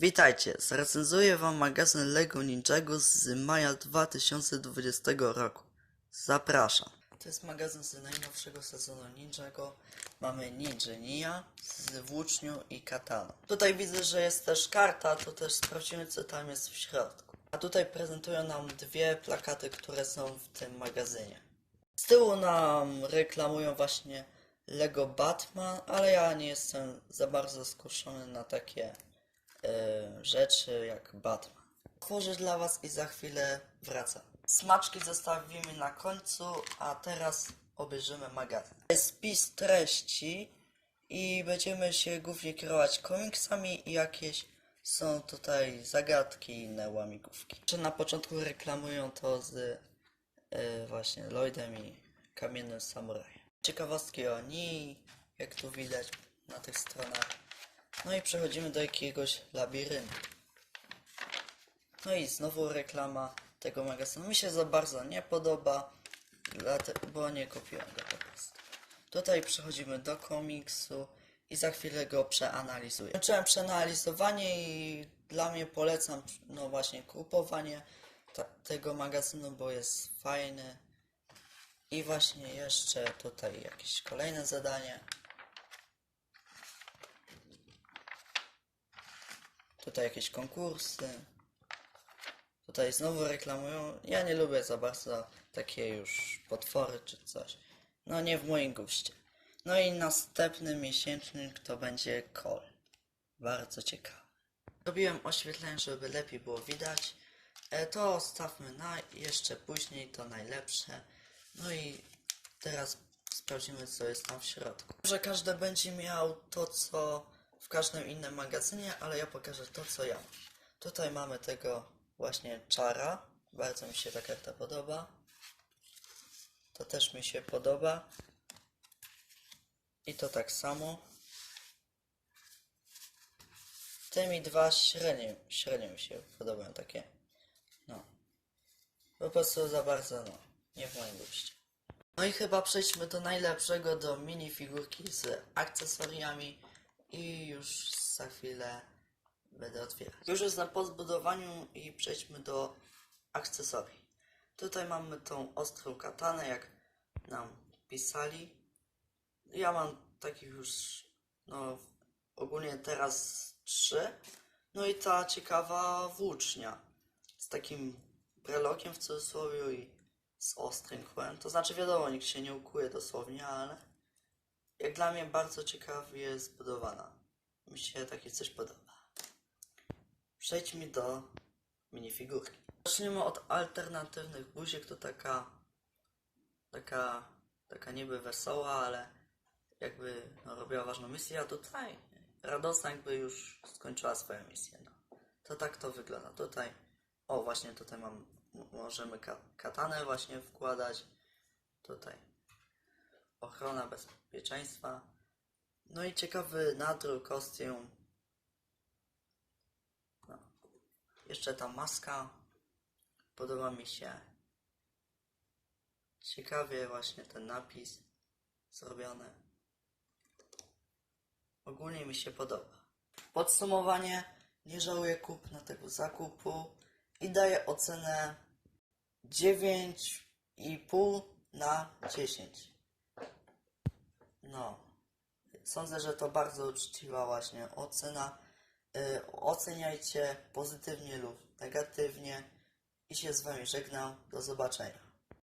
Witajcie, zrecenzuję wam magazyn LEGO Ninjago z maja 2020 roku. Zapraszam. To jest magazyn z najnowszego sezonu Ninjago. Mamy Ninja Nia z włócznią i kataną. Tutaj widzę, że jest też karta, to też sprawdzimy co tam jest w środku. A tutaj prezentują nam dwie plakaty, które są w tym magazynie. Z tyłu nam reklamują właśnie Lego Batman, ale ja nie jestem za bardzo skuszony na takie e, rzeczy jak Batman. Tworzę dla Was i za chwilę wracam. Smaczki zostawimy na końcu, a teraz obejrzymy magazyn. Jest spis treści i będziemy się głównie kierować komiksami i jakieś są tutaj zagadki i inne łamigłówki. Czy na początku reklamują to z e, właśnie Lloydem i Kamiennym Samurajem. Ciekawostki o Nii, jak tu widać na tych stronach. No i przechodzimy do jakiegoś labiryntu. No i znowu reklama tego magazynu. Mi się za bardzo nie podoba, bo nie kupiłem go po prostu. Tutaj przechodzimy do komiksu i za chwilę go przeanalizuję. Zacząłem przeanalizowanie i dla mnie polecam no właśnie kupowanie tego magazynu, bo jest fajny. I właśnie jeszcze tutaj jakieś kolejne zadanie. Tutaj jakieś konkursy. Tutaj znowu reklamują. Ja nie lubię za bardzo takie już potwory czy coś. No nie w moim guście. No i następny miesięcznik to będzie Call. Bardzo ciekawy. Robiłem oświetlenie, żeby lepiej było widać. E, To stawmy na jeszcze później, to najlepsze. No i teraz sprawdzimy, co jest tam w środku. Że każdy będzie miał to, co w każdym innym magazynie, ale ja pokażę to, co ja. Tutaj mamy tego właśnie czara. Bardzo mi się ta karta podoba. To też mi się podoba. I to tak samo. Te mi dwa średnio, średnio mi się podobają takie. No. Po prostu za bardzo, no. Nie w moim guście. No i chyba przejdźmy do najlepszego, do minifigurki z akcesoriami i już za chwilę będę otwierać. Już jest na pozbudowaniu i przejdźmy do akcesorii. Tutaj mamy tą ostrą katanę, jak nam pisali. Ja mam takich już, no ogólnie teraz trzy. No i ta ciekawa włócznia z takim brelokiem w cudzysłowie i z ostrym kłem. To znaczy wiadomo, nikt się nie ukuje dosłownie, ale jak dla mnie bardzo ciekawie zbudowana. Mi się takie coś podoba. Przejdźmy do minifigurki. Zaczniemy od alternatywnych buziek. To taka, taka, taka niby wesoła, ale jakby no, robiła ważną misję, a tutaj radosna jakby już skończyła swoją misję. No. To tak to wygląda. Tutaj, o właśnie tutaj mam, możemy ka- katanę właśnie wkładać. Tutaj ochrona bezpieczeństwa. No i ciekawy nadruk, kostium. No. Jeszcze ta maska podoba mi się. Ciekawie właśnie ten napis zrobiony. Ogólnie mi się podoba. Podsumowanie. Nie żałuję kupna tego zakupu i daję ocenę 9,5 na 10. No. Sądzę, że to bardzo uczciwa właśnie ocena. Y, oceniajcie pozytywnie lub negatywnie i się z wami żegnam. Do zobaczenia.